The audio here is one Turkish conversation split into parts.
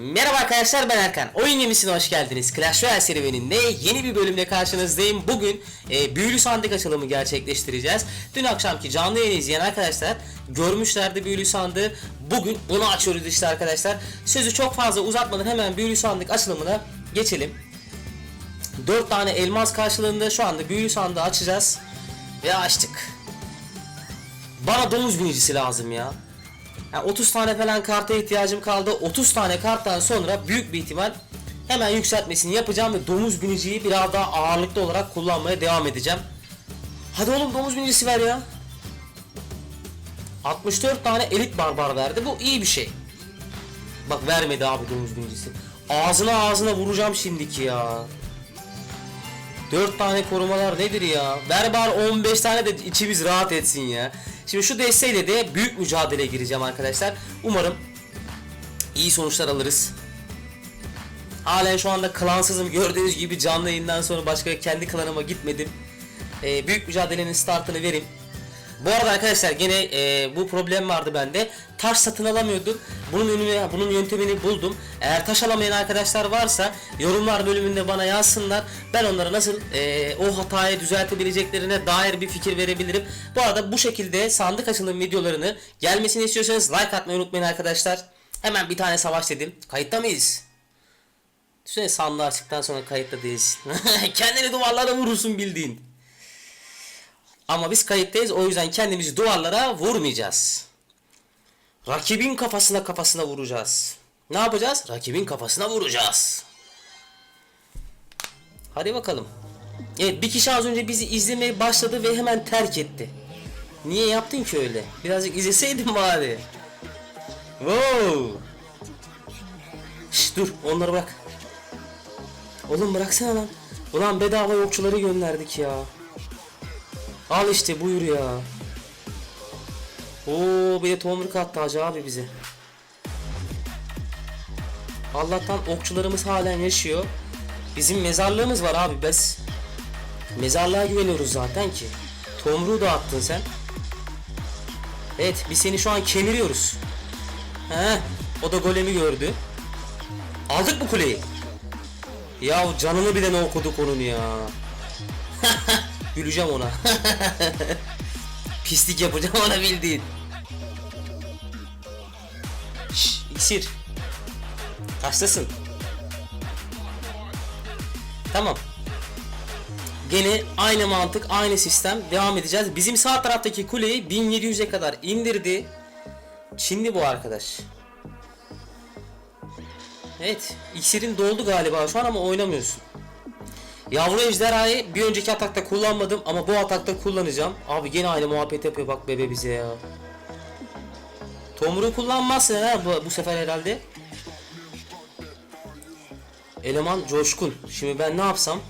Merhaba arkadaşlar ben Erkan. Oyun gemisine hoş geldiniz. Clash Royale serüveninde yeni bir bölümle karşınızdayım. Bugün e, büyülü sandık açılımı gerçekleştireceğiz. Dün akşamki canlı yayını izleyen arkadaşlar görmüşlerdi büyülü sandığı. Bugün bunu açıyoruz işte arkadaşlar. Sözü çok fazla uzatmadan hemen büyülü sandık açılımına geçelim. 4 tane elmas karşılığında şu anda büyülü sandığı açacağız. Ve açtık. Bana domuz binicisi lazım ya. Yani 30 tane falan karta ihtiyacım kaldı. 30 tane karttan sonra büyük bir ihtimal hemen yükseltmesini yapacağım ve domuz biniciyi biraz daha ağırlıklı olarak kullanmaya devam edeceğim. Hadi oğlum domuz binicisi ver ya. 64 tane elit barbar verdi. Bu iyi bir şey. Bak vermedi abi domuz binicisi. Ağzına ağzına vuracağım şimdiki ya. 4 tane korumalar nedir ya? Ver bari 15 tane de içimiz rahat etsin ya. Şimdi şu desteğiyle de büyük mücadeleye gireceğim arkadaşlar. Umarım iyi sonuçlar alırız. Halen şu anda klansızım. Gördüğünüz gibi canlı yayından sonra başka kendi klanıma gitmedim. Ee, büyük mücadelenin startını vereyim. Bu arada arkadaşlar gene e, bu problem vardı bende. Taş satın alamıyordum. Bunun önüne bunun yöntemini buldum. Eğer taş alamayan arkadaşlar varsa yorumlar bölümünde bana yazsınlar. Ben onlara nasıl e, o hatayı düzeltebileceklerine dair bir fikir verebilirim. Bu arada bu şekilde sandık açılım videolarını gelmesini istiyorsanız like atmayı unutmayın arkadaşlar. Hemen bir tane savaş dedim. Kayıtta mıyız? Düşünsene sandığı açtıktan sonra kayıtta değilsin. Kendini duvarlara vurursun bildiğin. Ama biz kayıttayız o yüzden kendimizi duvarlara vurmayacağız. Rakibin kafasına kafasına vuracağız. Ne yapacağız? Rakibin kafasına vuracağız. Hadi bakalım. Evet bir kişi az önce bizi izlemeye başladı ve hemen terk etti. Niye yaptın ki öyle? Birazcık izleseydin bari. Wow. Şş, dur onları bırak. Oğlum bıraksana lan. Ulan bedava yokçuları gönderdik ya. Al işte buyur ya. Oo bir de tomruk attı hacı abi bize. Allah'tan okçularımız halen yaşıyor. Bizim mezarlığımız var abi biz. Mezarlığa güveniyoruz zaten ki. Tomruğu da attın sen. Evet biz seni şu an kemiriyoruz. He, o da golemi gördü. Aldık mı kuleyi? Ya canını bile ne okuduk onun ya. Güleceğim ona. Pislik yapacağım ona bildiğin. Şşş iksir. Kaçtasın? Tamam. Gene aynı mantık, aynı sistem devam edeceğiz. Bizim sağ taraftaki kuleyi 1700'e kadar indirdi. Çinli bu arkadaş. Evet, iksirin doldu galiba şu an ama oynamıyorsun. Yavru ejderhayı bir önceki atakta kullanmadım ama bu atakta kullanacağım. Abi gene aynı muhabbet yapıyor bak bebe bize ya. Tomru kullanmazsın ha bu, bu sefer herhalde. Eleman coşkun. Şimdi ben ne yapsam?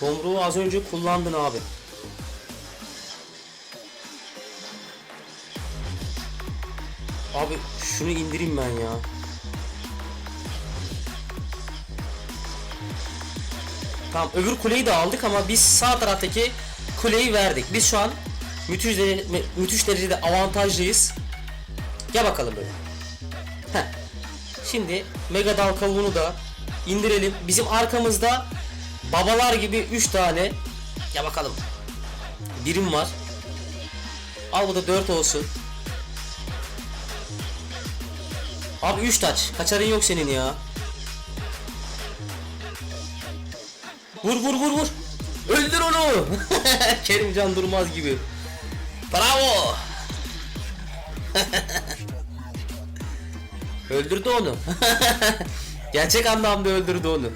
Tomruğu az önce kullandın abi. Abi şunu indireyim ben ya. Tamam öbür kuleyi de aldık ama biz sağ taraftaki kuleyi verdik. Biz şu an müthiş, dere- mü- müthiş derecede avantajlıyız. Gel bakalım böyle. Heh. Şimdi mega dal kavuğunu da indirelim. Bizim arkamızda babalar gibi 3 tane ya bakalım. Birim var. Al bu da 4 olsun. Abi 3 taç. Kaçarın yok senin ya. Vur vur vur vur. Öldür onu. Kerimcan Durmaz gibi. Bravo. öldürdü onu. Gerçek anlamda öldürdü onu.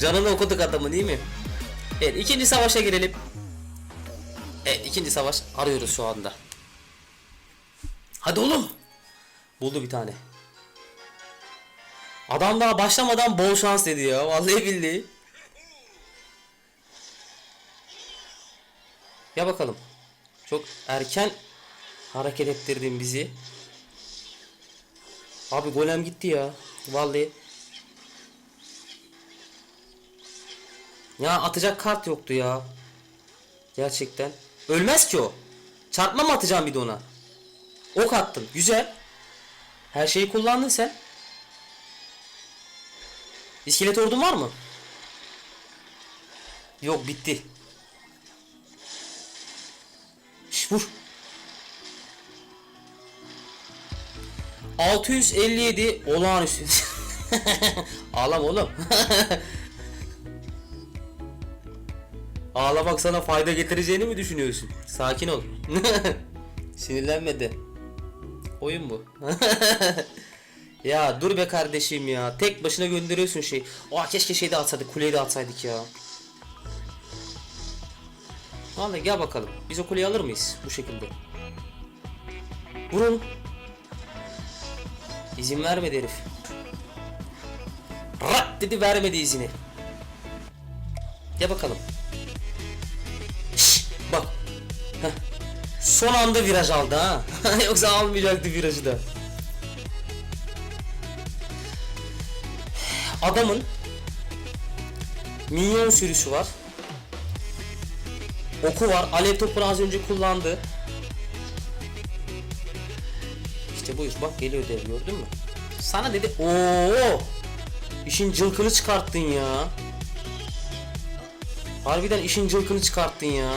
Canını okuduk adamı değil mi? Evet ikinci savaşa girelim. Evet ikinci savaş arıyoruz şu anda. Hadi oğlum. Buldu bir tane. Adam daha başlamadan bol şans dedi ya. Vallahi billahi. Ya bakalım. Çok erken hareket ettirdin bizi. Abi golem gitti ya. Vallahi. Ya atacak kart yoktu ya. Gerçekten. Ölmez ki o. Çarpma mı atacağım bir de ona? Ok attın. Güzel. Her şeyi kullandın sen. İskelet ordun var mı? Yok bitti. Şş, vur. 657 olağanüstü. Ağlama oğlum. Ağlamak sana fayda getireceğini mi düşünüyorsun? Sakin ol. Sinirlenme de. Oyun bu. Ya dur be kardeşim ya. Tek başına gönderiyorsun şey. Aa keşke şeyde atsaydık. Kuleyi de atsaydık ya. Vallahi gel bakalım. Biz o kuleyi alır mıyız bu şekilde? Vurun. İzin vermedi herif. Rat dedi vermedi izini. Gel bakalım. Şşş, bak. Heh. Son anda viraj aldı ha. Yoksa almayacaktı virajı da. Adamın minyon sürüsü var. Oku var. Alev topunu az önce kullandı. İşte buyur bak geliyor dev gördün mü? Sana dedi ooo işin cılkını çıkarttın ya. Harbiden işin cılkını çıkarttın ya.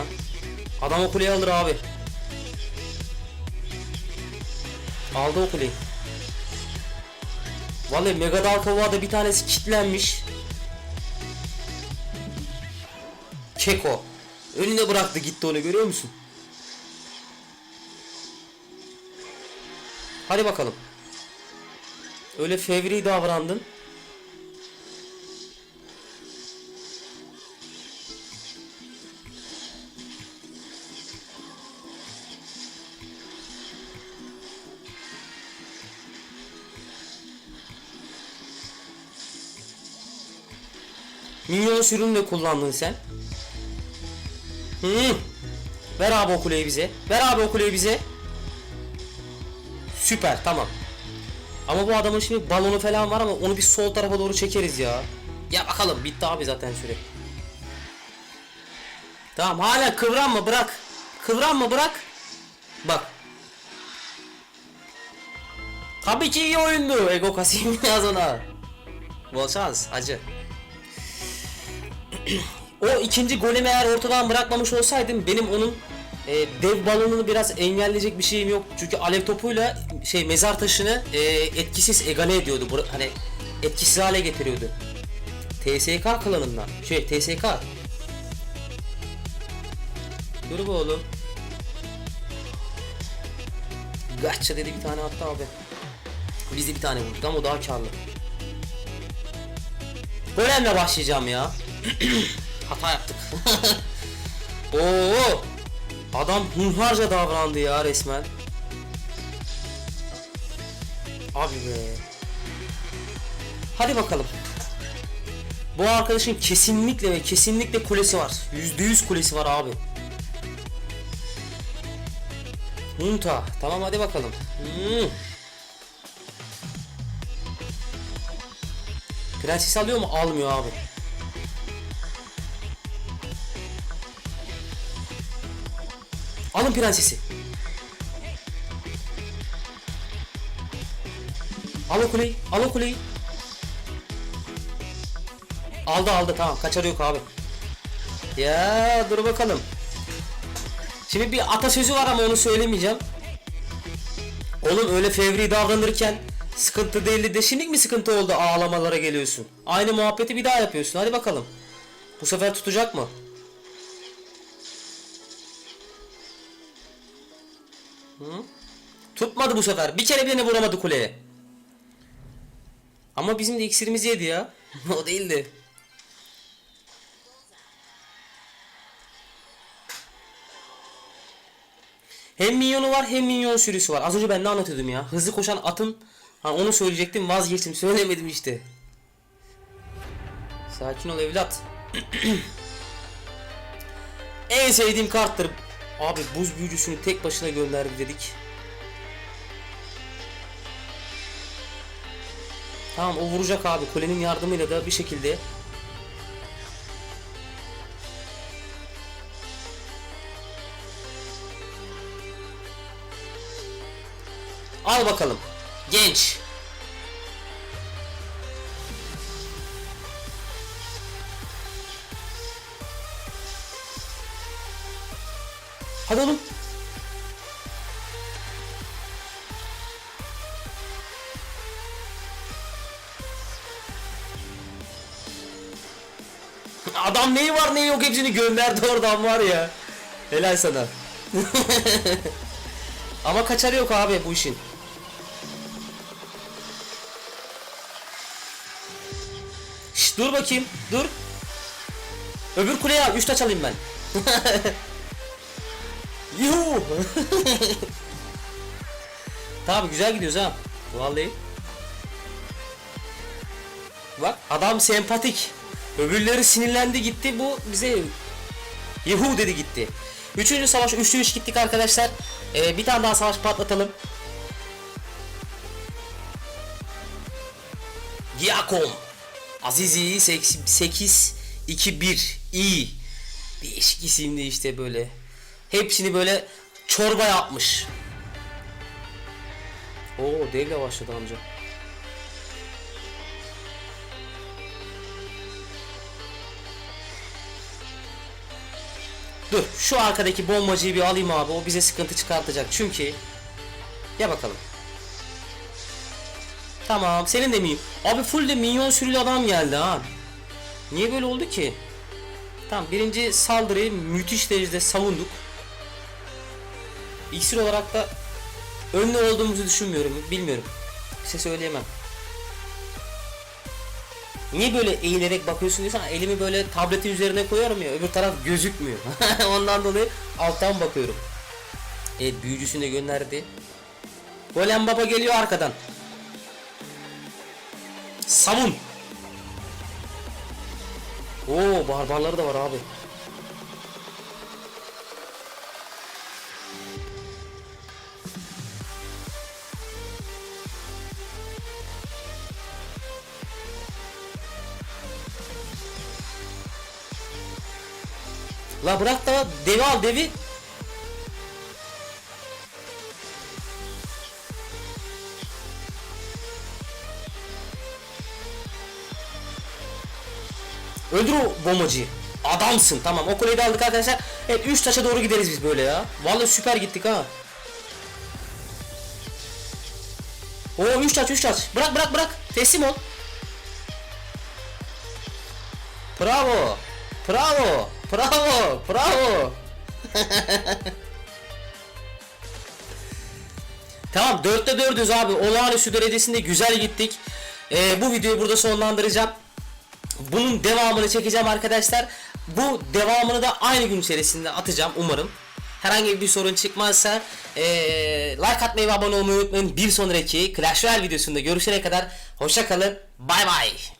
Adam o kuleyi alır abi. Aldı o kuleyi. Vallahi Mega Dal Kova'da bir tanesi kilitlenmiş. Keko. Önüne bıraktı gitti onu görüyor musun? Hadi bakalım. Öyle fevri davrandın. Minyon sürümünü de kullandın sen. Hı. Ver abi o kuleyi bize. Ver abi o kuleyi bize. Süper tamam. Ama bu adamın şimdi balonu falan var ama onu bir sol tarafa doğru çekeriz ya. Ya bakalım bitti abi zaten süre. Tamam hala kıvranma bırak. Kıvranma bırak. Bak. Tabii ki iyi oyundu. Ego kasayım yaz ona. Bol şans acı. O ikinci golemi eğer ortadan bırakmamış olsaydım benim onun e, dev balonunu biraz engelleyecek bir şeyim yok. Çünkü alev topuyla şey mezar taşını e, etkisiz egale ediyordu. Bur- hani etkisiz hale getiriyordu. TSK klanından. Şey TSK. Dur be oğlum. Gacha dedi bir tane attı abi. Biz de bir tane vurduk ama o daha karlı. Golemle başlayacağım ya. Hata yaptık. Oo! Adam hunharca davrandı ya resmen. Abi be. Hadi bakalım. Bu arkadaşın kesinlikle ve kesinlikle kulesi var. Yüzde yüz kulesi var abi. Hunta. Tamam hadi bakalım. Hmm. Prenses alıyor mu? Almıyor abi. Alın prensesi. Al o kuleyi. Al o kuleyi. Aldı aldı tamam kaçar yok abi. Ya dur bakalım. Şimdi bir atasözü var ama onu söylemeyeceğim. Oğlum öyle fevri davranırken sıkıntı değildi de şimdi mi sıkıntı oldu ağlamalara geliyorsun. Aynı muhabbeti bir daha yapıyorsun hadi bakalım. Bu sefer tutacak mı? Tutmadı bu sefer. Bir kere bile vuramadı kuleye. Ama bizim de iksirimizi yedi ya. o değildi. Hem minyonu var hem minyon sürüsü var. Az önce ben ne anlatıyordum ya. Hızlı koşan atın ha, onu söyleyecektim vazgeçtim söylemedim işte. Sakin ol evlat. en sevdiğim karttır. Abi buz büyücüsünü tek başına gönderdi dedik. Tamam o vuracak abi. Kulenin yardımıyla da bir şekilde Al bakalım. Genç. Hadi oğlum. Adam neyi var neyi yok hepsini gönderdi oradan var ya. Helal sana. Ama kaçarı yok abi bu işin. Şş, dur bakayım dur. Öbür kuleye al 3 taç alayım ben. Yuhu. tamam güzel gidiyoruz ha. Vallahi. Bak adam sempatik. Öbürleri sinirlendi gitti bu bize Yuhu dedi gitti. Üçüncü savaş 3'lü 3 gittik arkadaşlar. Ee, bir tane daha savaş patlatalım. Giakom. Azizi 8 2 1 iyi. Değişik isimli işte böyle. Hepsini böyle çorba yapmış. Oo devle başladı amca. Dur şu arkadaki bombacıyı bir alayım abi o bize sıkıntı çıkartacak çünkü Ya bakalım Tamam senin de mi? Abi full de minyon sürülü adam geldi ha Niye böyle oldu ki? Tamam birinci saldırıyı müthiş derecede savunduk İksir olarak da önlü olduğumuzu düşünmüyorum bilmiyorum Size söyleyemem Niye böyle eğilerek bakıyorsun diyorsan elimi böyle tabletin üzerine koyuyorum ya öbür taraf gözükmüyor. Ondan dolayı alttan bakıyorum. Evet büyücüsünü de gönderdi. Golem baba geliyor arkadan. Savun. Oo barbarları da var abi. La bırak da devi al devi. Öldür o bombacıyı. Adamsın tamam o kuleyi de aldık arkadaşlar. Evet 3 taşa doğru gideriz biz böyle ya. Vallahi süper gittik ha. Oo 3 taş 3 taş. Bırak bırak bırak. Teslim ol. Bravo. Bravo. Bravo. Bravo. tamam 4'te 4'üz abi. Olağanüstü derecesinde güzel gittik. Ee, bu videoyu burada sonlandıracağım. Bunun devamını çekeceğim arkadaşlar. Bu devamını da aynı gün içerisinde atacağım umarım. Herhangi bir sorun çıkmazsa ee, like atmayı ve abone olmayı unutmayın. Bir sonraki Clash Royale videosunda görüşene kadar hoşça kalın. Bay bay.